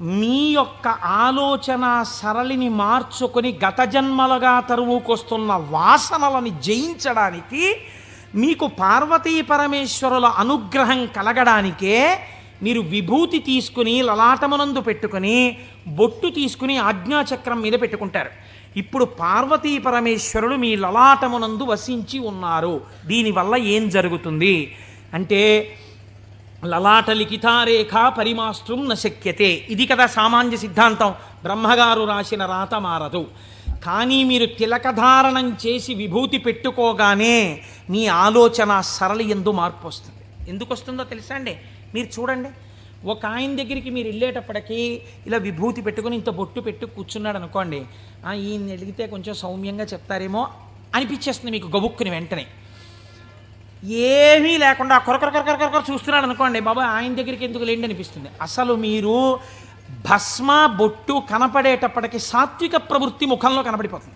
మీ యొక్క ఆలోచన సరళిని మార్చుకొని గత జన్మలుగా తరువుకొస్తున్న వాసనలని జయించడానికి మీకు పార్వతీ పరమేశ్వరుల అనుగ్రహం కలగడానికే మీరు విభూతి తీసుకుని లలాటమునందు పెట్టుకుని బొట్టు తీసుకుని ఆజ్ఞాచక్రం మీద పెట్టుకుంటారు. ఇప్పుడు పార్వతీ పరమేశ్వరులు మీ లలాటమునందు వసించి ఉన్నారు. దీనివల్ల ఏం జరుగుతుంది? అంటే లలాట లిఖితారేఖా పరిమాస్త్రం నశక్యతే ఇది కదా సామాన్య సిద్ధాంతం. బ్రహ్మగారు రాసిన రాత మారదు. కానీ మీరు తిలకధారణం చేసి విభూతి పెట్టుకోగానే మీ ఆలోచన సరళి ఎందు మార్పు వస్తుంది. ఎందుకు వస్తుందో తెలుసా అండి? మీరు చూడండి. ఒక ఆయన దగ్గరికి మీరు వెళ్ళేటప్పటికీ ఇలా విభూతి పెట్టుకుని ఇంత బొట్టు పెట్టు కూర్చున్నాడు అనుకోండి. ఈయన్ని అడిగితే కొంచెం సౌమ్యంగా చెప్తారేమో అనిపించేస్తుంది మీకు గబుక్కుని వెంటనే. ఏమీ లేకుండా కొరకొర కొరకొర కొరకొర చూస్తున్నాడు అనుకోండి బాబా ఆయన దగ్గరికి ఎందుకు లేండి అనిపిస్తుంది. అసలు మీరు భస్మ బొట్టు కనపడేటప్పటికి సాత్విక ప్రవృత్తి ముఖంలో కనపడిపోతుంది.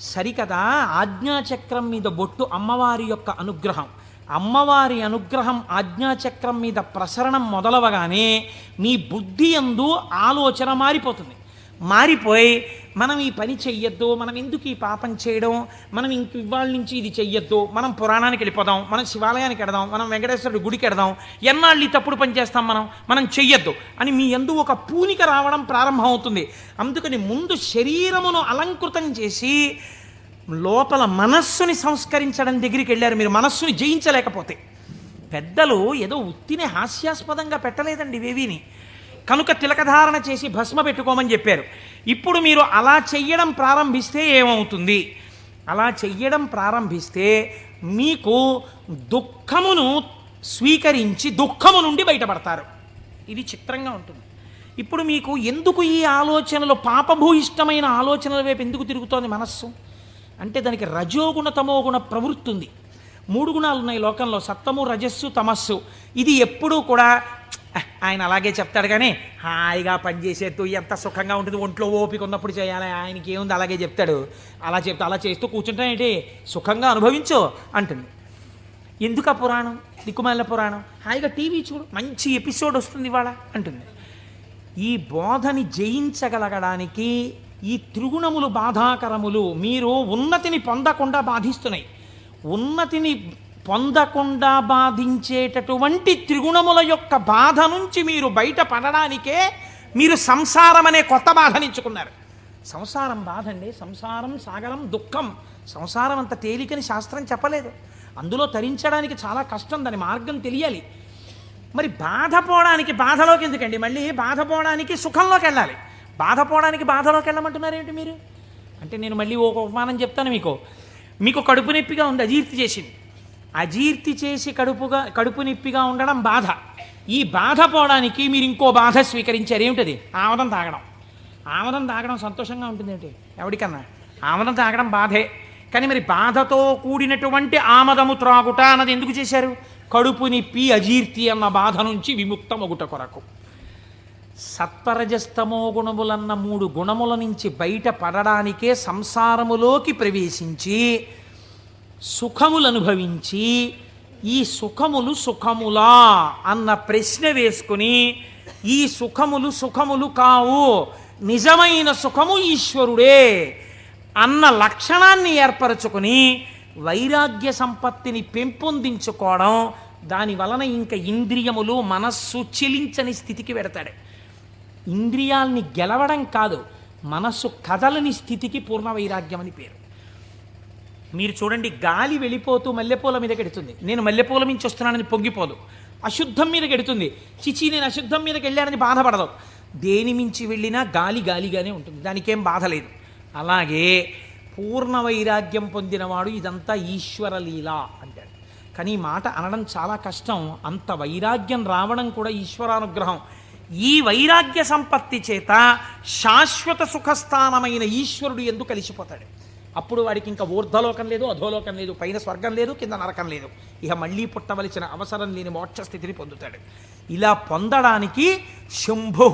సరికదా ఆజ్ఞాచక్రం మీద బొట్టు అమ్మవారి యొక్క అనుగ్రహం. అమ్మవారి అనుగ్రహం ఆజ్ఞాచక్రం మీద ప్రసరణం మొదలవగానే మీ బుద్ధి ఎందు ఆలోచన మారిపోతుంది. మారిపోయి మనం ఈ పని చెయ్యొద్దు మనం ఎందుకు ఈ పాపం చేయడం మనం ఇంక ఇవాళ నుంచి ఇది చెయ్యొద్దు మనం పురాణానికి వెళ్ళిపోదాం మనం శివాలయానికి వెడదాం మనం వెంకటేశ్వరుడు గుడికి వెడదాం ఎన్నాళ్ళు ఈ తప్పుడు పని చేస్తాం మనం? మనం చెయ్యొద్దు. అని మీ ఎందు ఒక పూనిక రావడం ప్రారంభమవుతుంది. అందుకని ముందు శరీరమును అలంకృతం చేసి లోపల మనస్సుని సంస్కరించడం దగ్గరికి వెళ్ళారు. మీరు మనస్సుని జయించలేకపోతే. పెద్దలు ఏదో ఉత్తిని హాస్యాస్పదంగా పెట్టలేదండి వేవిని. కనుక తిలకధారణ చేసి భస్మ పెట్టుకోమని చెప్పారు. ఇప్పుడు మీరు అలా చెయ్యడం ప్రారంభిస్తే ఏమవుతుంది? అలా చెయ్యడం ప్రారంభిస్తే మీకు దుఃఖమును స్వీకరించి దుఃఖము నుండి బయటపడతారు. ఇది చిత్రంగా ఉంటుంది. ఇప్పుడు మీకు ఎందుకు ఈ ఆలోచనలు పాపభూయిష్టమైన ఆలోచనల వైపు ఎందుకు తిరుగుతోంది మనస్సు? అంటే దానికి రజోగుణ తమోగుణ ప్రవృత్తి ఉంది మూడు గుణాలు ఉన్నాయి లోకంలో. సత్తము రజస్సు తమస్సు. ఇది ఎప్పుడూ కూడా ఆయన అలాగే చెప్తాడు కానీ హాయిగా పనిచేసేట్టు ఎంత సుఖంగా ఉంటుంది. ఒంట్లో ఓపిక ఉన్నప్పుడు చేయాలి. ఆయనకి ఏముంది? అలాగే చెప్తాడు. అలా చెప్తే అలా చేస్తూ కూర్చుంటానేంటి సుఖంగా అనుభవించు అంటుంది. ఎందుకు ఆ పురాణం? దిక్కుమాల పురాణం? హాయిగా టీవీ చూడు. మంచి ఎపిసోడ్ వస్తుంది ఇవాళ అంటుంది. ఈ బోధని జయించగలగడానికి ఈ త్రిగుణములు బాధాకరములు మీరు ఉన్నతిని పొందకుండా బాధిస్తున్నాయి. ఉన్నతిని పొందకుండా బాధించేటటువంటి త్రిగుణముల యొక్క బాధ నుంచి మీరు బయటపడడానికే మీరు సంసారం అనే కొత్త బాధనించుకున్నారు సంసారం బాధ అండి సంసారం సాగరం దుఃఖం. సంసారం అంత తేలికని శాస్త్రం చెప్పలేదు. అందులో తరించడానికి చాలా కష్టం దాని మార్గం తెలియాలి. మరి బాధపోవడానికి బాధలోకి ఎందుకండి? మళ్ళీ బాధపోవడానికి సుఖంలోకి వెళ్ళాలి. బాధపోవడానికి బాధలోకి వెళ్ళమంటున్నారు ఏంటి మీరు? అంటే నేను మళ్ళీ ఒక ఉపమానం చెప్తాను మీకు. మీకు కడుపు నొప్పిగా ఉంది అజీర్తి చేసింది. అజీర్తి చేసి కడుపుగా కడుపు నిప్పిగా ఉండడం బాధ. ఈ బాధ పోవడానికి మీరు ఇంకో బాధ స్వీకరించారు. ఏమిటది? ఆమదం తాగడం. ఆమదం తాగడం సంతోషంగా ఉంటుంది ఏంటి? ఎవరికన్నా ఆమదం తాగడం బాధే. కానీ మరి బాధతో కూడినటువంటి ఆమదము త్రాగుట అన్నది ఎందుకు చేశారు? కడుపు నిప్పి అజీర్తి అన్న బాధ నుంచి విముక్తమగుట కొరకు. సత్వరజస్తమో గుణములన్న మూడు గుణముల నుంచి బయట పడడానికే సంసారములోకి ప్రవేశించి సుఖములు అనుభవించి ఈ సుఖములు సుఖములా అన్న ప్రశ్న వేసుకుని ఈ సుఖములు సుఖములు కావు నిజమైన సుఖము ఈశ్వరుడే అన్న లక్షణాన్ని ఏర్పరచుకుని వైరాగ్య సంపత్తిని పెంపొందించుకోవడం దాని వలన ఇంకా ఇంద్రియములు మనస్సు చెలించని స్థితికి పెడతాడు ఇంద్రియాల్ని గెలవడం కాదు మనస్సు కదలని స్థితికి పూర్ణ వైరాగ్యం అని పేరు. మీరు చూడండి గాలి వెళ్ళిపోతూ మల్లెపూల మీద గెడుతుంది. నేను మల్లెపూల నుంచి వస్తున్నానని పొంగిపోదు. అశుద్ధం మీద గెడుతుంది. చిచి నేను అశుద్ధం మీదకి వెళ్ళానని బాధపడదు. దేని మించి వెళ్ళినా గాలి గాలిగానే ఉంటుంది. దానికేం బాధ లేదు. అలాగే పూర్ణ వైరాగ్యం పొందినవాడు ఇదంతా ఈశ్వర లీల అంటాడు. కానీ ఈ మాట అనడం చాలా కష్టం. అంత వైరాగ్యం రావడం కూడా ఈశ్వరానుగ్రహం. ఈ వైరాగ్య సంపత్తి చేత శాశ్వత సుఖస్థానమైన ఈశ్వరుడు ఎందుకు కలిసిపోతాడు. అప్పుడు వాడికి ఇంకా ఊర్ధలోకం లేదు అధోలోకం లేదు పైన స్వర్గం లేదు కింద నరకం లేదు. ఇక మళ్ళీ పుట్టవలసిన అవసరం లేని మోక్షస్థితిని పొందుతాడు. ఇలా పొందడానికి శంభు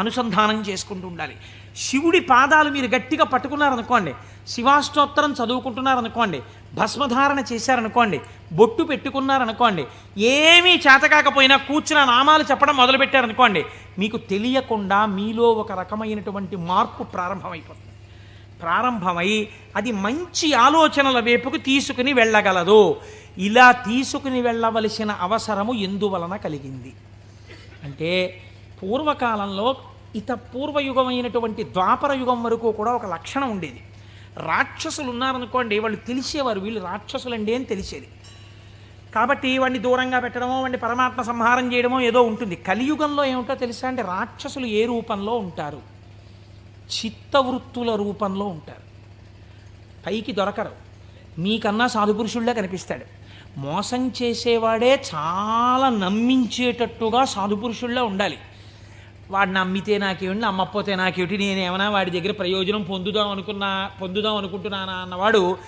అనుసంధానం చేసుకుంటూ ఉండాలి. శివుడి పాదాలు మీరు గట్టిగా పట్టుకున్నారనుకోండి శివాష్టోత్తరం చదువుకుంటున్నారనుకోండి భస్మధారణ చేశారనుకోండి బొట్టు పెట్టుకున్నారనుకోండి ఏమీ చేతకాకపోయినా కూర్చున్న నామాలు చెప్పడం మొదలుపెట్టారనుకోండి మీకు తెలియకుండా మీలో ఒక రకమైనటువంటి మార్పు ప్రారంభమైపోతుంది. ప్రారంభమై అది మంచి ఆలోచనల వైపుకు తీసుకుని వెళ్ళగలదు. ఇలా తీసుకుని వెళ్ళవలసిన అవసరము ఎందువలన కలిగింది? అంటే పూర్వకాలంలో ఇత పూర్వయుగమైనటువంటి ద్వాపర యుగం వరకు కూడా ఒక లక్షణం ఉండేది. రాక్షసులు ఉన్నారనుకోండి వాళ్ళు తెలిసేవారు వీళ్ళు రాక్షసులండి అని తెలిసేది. కాబట్టి వాడిని దూరంగా పెట్టడమో వాడిని పరమాత్మ సంహారం చేయడమో ఏదో ఉంటుంది. కలియుగంలో ఏమిటో తెలుసా అంటే రాక్షసులు ఏ రూపంలో ఉంటారు? చిత్తవృత్తుల రూపంలో ఉంటారు. పైకి దొరకరు. మీకన్నా సాధుపురుషుళ్ళే కనిపిస్తాడు. మోసం చేసేవాడే చాలా నమ్మించేటట్టుగా సాధుపురుషుల్లో ఉండాలి. వాడు నమ్మితే నాకేమిటి నమ్మకపోతే నాకేమిటి నేనేమైనా వాడి దగ్గర ప్రయోజనం పొందుదాం అనుకున్నా పొందుదాం అనుకుంటున్నానా అన్నవాడు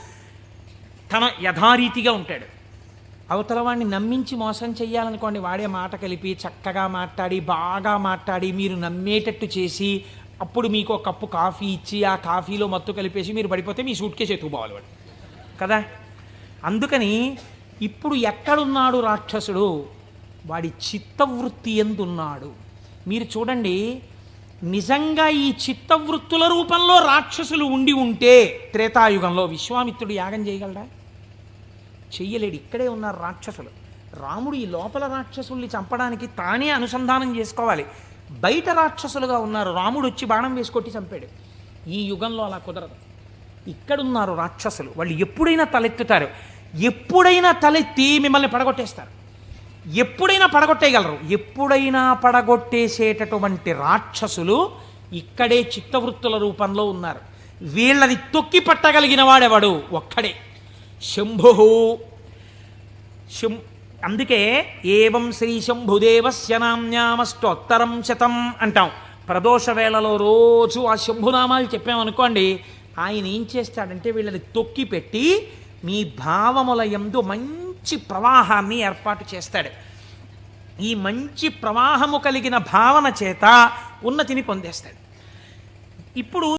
తన యథారీతిగా ఉంటాడు. అవతల వాడిని నమ్మించి మోసం చేయాలనుకోండి వాడే మాట కలిపి చక్కగా మాట్లాడి బాగా మాట్లాడి మీరు నమ్మేటట్టు చేసి అప్పుడు మీకు ఒక కప్పు కాఫీ ఇచ్చి ఆ కాఫీలో మత్తు కలిపేసి మీరు పడిపోతే మీ సూట్ కేసు ఎత్తుకుపోవాలి వాడు. కదా? అందుకని ఇప్పుడు ఎక్కడున్నాడు రాక్షసుడు? వాడి చిత్తవృత్తి ఎందున్నాడు? మీరు చూడండి నిజంగా ఈ చిత్తవృత్తుల రూపంలో రాక్షసులు ఉండి ఉంటే త్రేతాయుగంలో విశ్వామిత్రుడు యాగం చేయగలడా? చెయ్యలేడు. ఇక్కడే ఉన్నారు రాక్షసులు. రాముడు ఈ లోపల రాక్షసుల్ని చంపడానికి తానే అనుసంధానం చేసుకోవాలి. బయట రాక్షసులుగా ఉన్నారు. రాముడు వచ్చి బాణం వేసి కొట్టి చంపాడు. ఈ యుగంలో అలా కుదరదు. ఇక్కడున్నారు రాక్షసులు. వాళ్ళు ఎప్పుడైనా తలెత్తుతారు. ఎప్పుడైనా తలెత్తి మిమ్మల్ని పడగొట్టేస్తారు. ఎప్పుడైనా పడగొట్టేయగలరు. ఎప్పుడైనా పడగొట్టేసేటటువంటి రాక్షసులు ఇక్కడే చిత్తవృత్తుల రూపంలో ఉన్నారు. వీళ్ళని తొక్కి పట్టగలిగిన వాడెవడు? ఒక్కడే. శంభు. శం అందుకే ఏవం శ్రీ శంభుదేవస్య నామ్యామష్టోత్తరం శతం అంటాం. ప్రదోష వేళలో రోజు ఆ శంభునామాలు చెప్పామనుకోండి ఆయన ఏం చేస్తాడంటే వీళ్ళని తొక్కి పెట్టి మీ భావముల ఎందు మంచి ప్రవాహాన్ని ఏర్పాటు చేస్తాడు. ఈ మంచి ప్రవాహము కలిగిన భావన చేత ఉన్నతిని పొందేస్తాడు. ఇప్పుడు